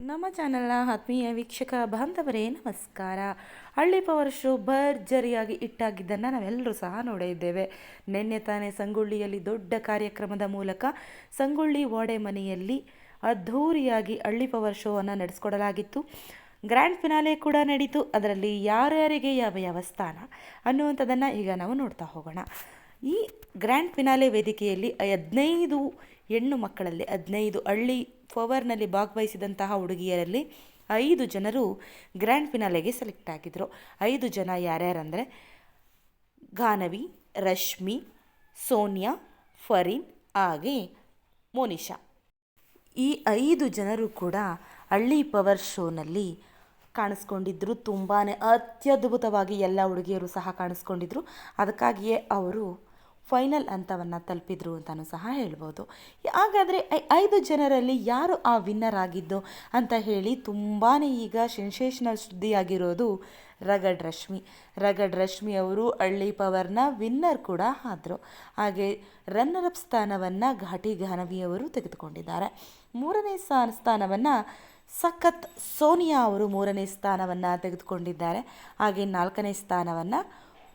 ನಮ್ಮ ಚಾನೆಲ್ನ ಆತ್ಮೀಯ ವೀಕ್ಷಕ ಬಾಂಧವರೇ, ನಮಸ್ಕಾರ. ಹಳ್ಳಿ ಪವರ್ ಶೋ ಭರ್ಜರಿಯಾಗಿ ಇಟ್ಟಾಗಿದ್ದನ್ನು ನಾವೆಲ್ಲರೂ ಸಹ ನೋಡಿದ್ದೇವೆ. ನಿನ್ನೆ ತಾನೇ ಸಂಗೊಳ್ಳಿಯಲ್ಲಿ ದೊಡ್ಡ ಕಾರ್ಯಕ್ರಮದ ಮೂಲಕ ಸಂಗೊಳ್ಳಿ ಓಡೆ ಮನೆಯಲ್ಲಿ ಅದ್ಧೂರಿಯಾಗಿ ಹಳ್ಳಿ ಪವರ್ ಶೋವನ್ನು ನಡೆಸ್ಕೊಡಲಾಗಿತ್ತು. ಗ್ರ್ಯಾಂಡ್ ಫಿನಾಲೆ ಕೂಡ ನಡೀತು. ಅದರಲ್ಲಿ ಯಾರ್ಯಾರಿಗೆ ಯಾವ ಯಾವ ಸ್ಥಾನ ಅನ್ನುವಂಥದ್ದನ್ನು ಈಗ ನಾವು ನೋಡ್ತಾ ಹೋಗೋಣ. ಈ ಗ್ರ್ಯಾಂಡ್ ಫಿನಾಲೆ ವೇದಿಕೆಯಲ್ಲಿ ಹದಿನೈದು ಹೆಣ್ಣು ಮಕ್ಕಳಲ್ಲಿ ಹದಿನೈದು ಹಳ್ಳಿ ಪವರ್ನಲ್ಲಿ ಭಾಗವಹಿಸಿದಂತಹ ಹುಡುಗಿಯರಲ್ಲಿ ಐದು ಜನರು ಗ್ರ್ಯಾಂಡ್ ಫಿನಾಲೆಗೆ ಸೆಲೆಕ್ಟ್ ಆಗಿದ್ದರು ಐದು ಜನ ಯಾರ್ಯಾರಂದರೆ ಗಾನವಿ ರಶ್ಮಿ, ಸೋನಿಯಾ, ಫರೀನ್, ಹಾಗೆ ಮೋನಿಶಾ ಈ ಐದು ಜನರು ಕೂಡ ಹಳ್ಳಿ ಪವರ್ ಶೋನಲ್ಲಿ ಕಾಣಿಸ್ಕೊಂಡಿದ್ದರು ತುಂಬಾ ಅತ್ಯದ್ಭುತವಾಗಿ ಎಲ್ಲ ಹುಡುಗಿಯರು ಸಹ ಕಾಣಿಸ್ಕೊಂಡಿದ್ರು. ಅದಕ್ಕಾಗಿಯೇ ಅವರು ಫೈನಲ್ ಹಂತವನ್ನು ತಲುಪಿದ್ರು ಅಂತಲೂ ಸಹ ಹೇಳ್ಬೋದು. ಹಾಗಾದರೆ ಐದು ಜನರಲ್ಲಿ ಯಾರು ಆ ವಿನ್ನರ್ ಆಗಿದ್ದು ಅಂತ ಹೇಳಿ ತುಂಬಾ ಈಗ ಸೆನ್ಸೇಷನಲ್ ಸುದ್ದಿಯಾಗಿರೋದು ರಗಡ್ ರಶ್ಮಿ ರಗಡ್ ರಶ್ಮಿ ಅವರು ಹಳ್ಳಿ ಪವರ್ನ ವಿನ್ನರ್ ಕೂಡ ಆದರು. ಹಾಗೆ ರನ್ನರ್ ಅಪ್ ಸ್ಥಾನವನ್ನು ಘಾಟಿ ಘಾನವಿಯವರು ತೆಗೆದುಕೊಂಡಿದ್ದಾರೆ. ಮೂರನೇ ಸ್ಥಾನವನ್ನು ಸಖತ್ ಸೋನಿಯಾ ಅವರು ಮೂರನೇ ಸ್ಥಾನವನ್ನು ತೆಗೆದುಕೊಂಡಿದ್ದಾರೆ. ಹಾಗೆ ನಾಲ್ಕನೇ ಸ್ಥಾನವನ್ನು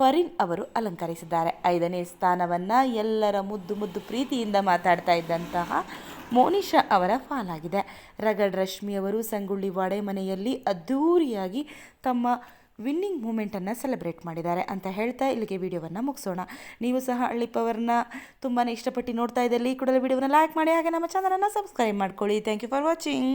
ಪರಿನ್ ಅವರು ಅಲಂಕರಿಸಿದ್ದಾರೆ. ಐದನೇ ಸ್ಥಾನವನ್ನು ಎಲ್ಲರ ಮುದ್ದು ಮುದ್ದು ಪ್ರೀತಿಯಿಂದ ಮಾತಾಡ್ತಾ ಇದ್ದಂತಹ ಮೋನಿಶಾ ಅವರ ಫಾಲಾಗಿದೆ ರಗಡ್ ರಶ್ಮಿ ಅವರು ಸಂಗೊಳ್ಳಿ ವಾಡೆ ಮನೆಯಲ್ಲಿ ಅದ್ಧೂರಿಯಾಗಿ ತಮ್ಮ ವಿನ್ನಿಂಗ್ ಮೂಮೆಂಟನ್ನು ಸೆಲೆಬ್ರೇಟ್ ಮಾಡಿದ್ದಾರೆ. ಅಂತ ಹೇಳ್ತಾ ಇಲ್ಲಿಗೆ ವಿಡಿಯೋವನ್ನು ಮುಗಿಸೋಣ. ನೀವು ಸಹ ಹಳ್ಳಿ ತುಂಬಾ ಇಷ್ಟಪಟ್ಟು ನೋಡ್ತಾ ಇದ್ದಲ್ಲಿ ಕೂಡಲೇ ವಿಡಿಯೋನ ಲೈಕ್ ಮಾಡಿ ಹಾಗೆ ನಮ್ಮ ಚಾನಲನ್ನು ಸಬ್ಸ್ಕ್ರೈಬ್ ಮಾಡ್ಕೊಳ್ಳಿ. Thank you for watching